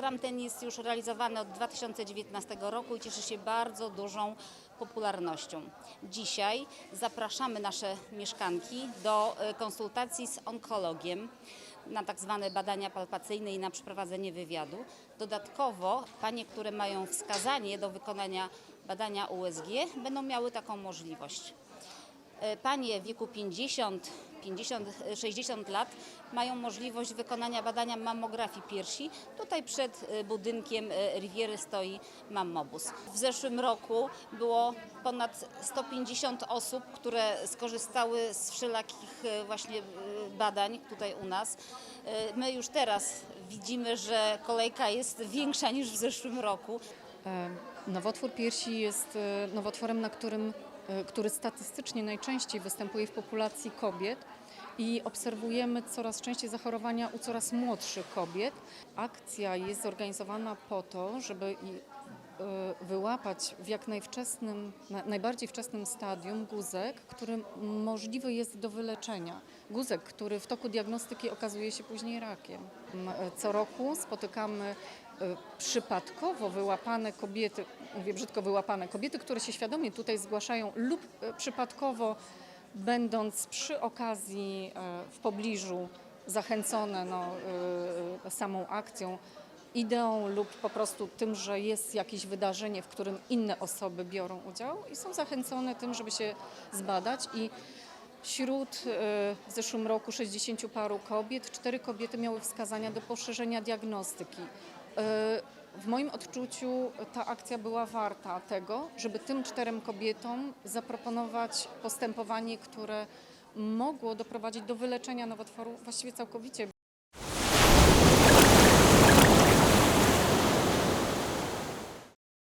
Program ten jest już realizowany od 2019 roku i cieszy się bardzo dużą popularnością. Dzisiaj zapraszamy nasze mieszkanki do e, konsultacji z onkologiem na tak zwane badania palpacyjne i na przeprowadzenie wywiadu. Dodatkowo panie, które mają wskazanie do wykonania badania USG będą miały taką możliwość. E, Panie w wieku 50, 50, e, 60 lat mają możliwość wykonania badania mammografii piersi. Tutaj przed e, budynkiem e, Riviery stoi mammobus. W zeszłym roku było ponad 150 osób, które skorzystały z wszelakich właśnie badań tutaj u nas. My już teraz widzimy, że kolejka jest większa niż w zeszłym roku. Nowotwór piersi jest nowotworem, na którym, który statystycznie najczęściej występuje w populacji kobiet i obserwujemy coraz częściej zachorowania u coraz młodszych kobiet. Akcja jest zorganizowana po to, żeby e, wyłapać w jak najwczesnym, na- najbardziej wczesnym stadium guzek, który możliwy jest do wyleczenia. Guzek, który w toku diagnostyki okazuje się później rakiem. M, e, Co roku spotykamy e, przypadkowo wyłapane kobiety, mówię brzydko wyłapane, kobiety, które się świadomie tutaj zgłaszają lub e, przypadkowo będąc przy okazji e, w pobliżu zachęcone no, e, samą akcją, ideą lub po prostu tym, że jest jakieś wydarzenie, w którym inne osoby biorą udział i są zachęcone tym, żeby się zbadać i Wśród e, w zeszłym roku 60 paru kobiet, cztery kobiety miały wskazania do poszerzenia diagnostyki. E, W moim odczuciu ta akcja była warta tego, żeby tym czterem kobietom zaproponować postępowanie, które mogło doprowadzić do wyleczenia nowotworu właściwie całkowicie.